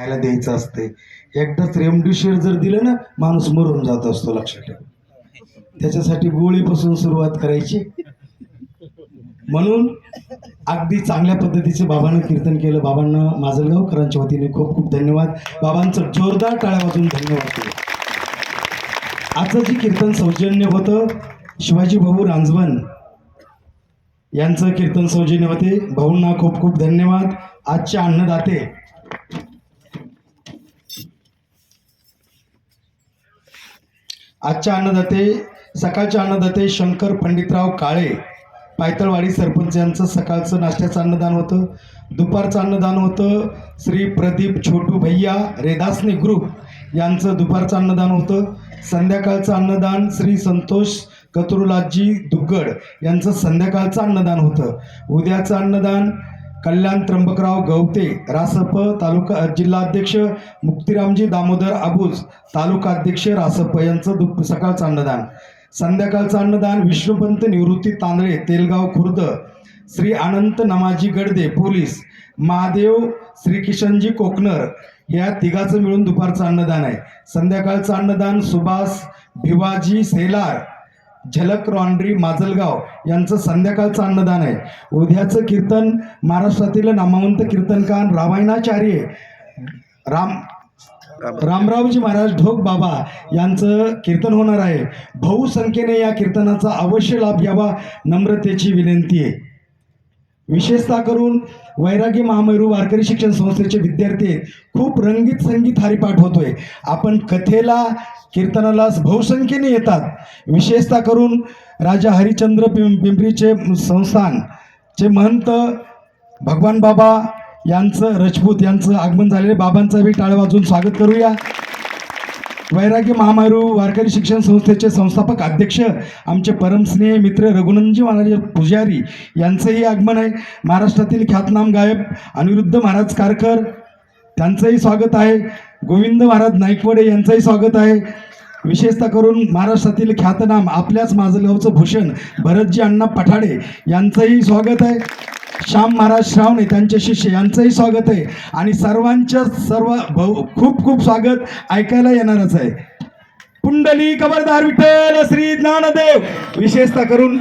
खायला द्यायचं असते एकदाच रेमडेसिवीर जर दिलं ना माणूस मरून जात असतो लक्षात ठेवा. त्याच्यासाठी गोळीपासून सुरुवात करायची. म्हणून अगदी चांगल्या पद्धतीचे बाबांना कीर्तन केलं. बाबांना माजलगावकरांच्या वतीने खूप खूप धन्यवाद. बाबांचं जोरदार टाळ्या वाजून धन्यवाद केलं. आजचं जे कीर्तन सौजन्य होतं शिवाजी भाऊ रांजवन यांचं कीर्तन सौजन्य होते. भाऊंना खूप खूप धन्यवाद. आजचे अन्नदाते आजच्या अन्नदाते सकाळचे अन्नदाते शंकर पंडितराव काळे पायतळवाडी सरपंच यांचं सकाळचं नाश्त्याचं अन्नदान होतं. दुपारचं अन्नदान होतं. श्री प्रदीप छोटू भैया रेदासनी ग्रुप यांचं दुपारचं अन्नदान होतं. संध्याकाळचं अन्नदान श्री संतोष कतुरुलाजी दुग्गड यांचं संध्याकाळचं अन्नदान होतं. उद्याचं अन्नदान कल्याण त्र्यंबकराव गवते रासप तालुका जिल्हाध्यक्ष मुक्तिरामजी दामोदर आबूज तालुकाध्यक्ष रासप यांचं दुप सकाळचं अन्नदान संध्याकाळचं अन्नदान विष्णुपंत निवृत्ती तांदळे तेलगाव खुर्द श्री अनंत नमाजी गडदे पोलीस महादेव श्री किशनजी कोकणर या तिघाचं मिळून दुपारचं अन्नदान आहे. संध्याकाळचं अन्नदान सुभाष भिवाजी सेलार झलक रॉन्ड्री माजलगाव यांचं संध्याकाळचं अन्नदान आहे. उद्याचं कीर्तन महाराष्ट्रातील नामवंत कीर्तनकार रामायणाचार्य राम रामरावजी महाराज ढोक बाबा यांचं कीर्तन होणार आहे. बहुसंख्येने या कीर्तनाचा अवश्य लाभ घ्यावा नम्रतेची विनंती आहे. विशेषतः करून वैरागी महामेरू वारकरी शिक्षण संस्थेचे विद्यार्थी आहेत. खूप रंगीत संगीत हरिपाठ होतोय. आपण कथेला कीर्तनाला बहुसंख्येने येतात. विशेषतः करून राजा हरिचंद्र पिं पिंपरीचे संस्थानचे महंत भगवान बाबा यांचं रजपूत यांचं आगमन झालेले बाबांचा बी टाळ्या वाजून स्वागत करूया. वैराग्य महामारू वारकरी शिक्षण संस्थेचे संस्थापक अध्यक्ष आमचे परमस्नेह मित्र रघुनंदजी महाराज पुजारी यांचंही आगमन आहे. महाराष्ट्रातील ख्यातनाम गायक अनिरुद्ध महाराज कारकर त्यांचंही स्वागत आहे. गोविंद महाराज नाईकवडे यांचंही स्वागत आहे. विशेषतः करून महाराष्ट्रातील ख्यातनाम आपल्याच माजलगावचं भूषण भरतजी अण्णा पठाडे यांचंही स्वागत आहे. श्याम महाराज श्रावणे त्यांचे शिष्य यांचंही स्वागत आहे. आणि सर्वांच्या सर्व भाऊ खूप खूप स्वागत ऐकायला येणारच आहे. कुंडली खबरदार विठ्ठल श्री ज्ञानदेव. विशेषतः करून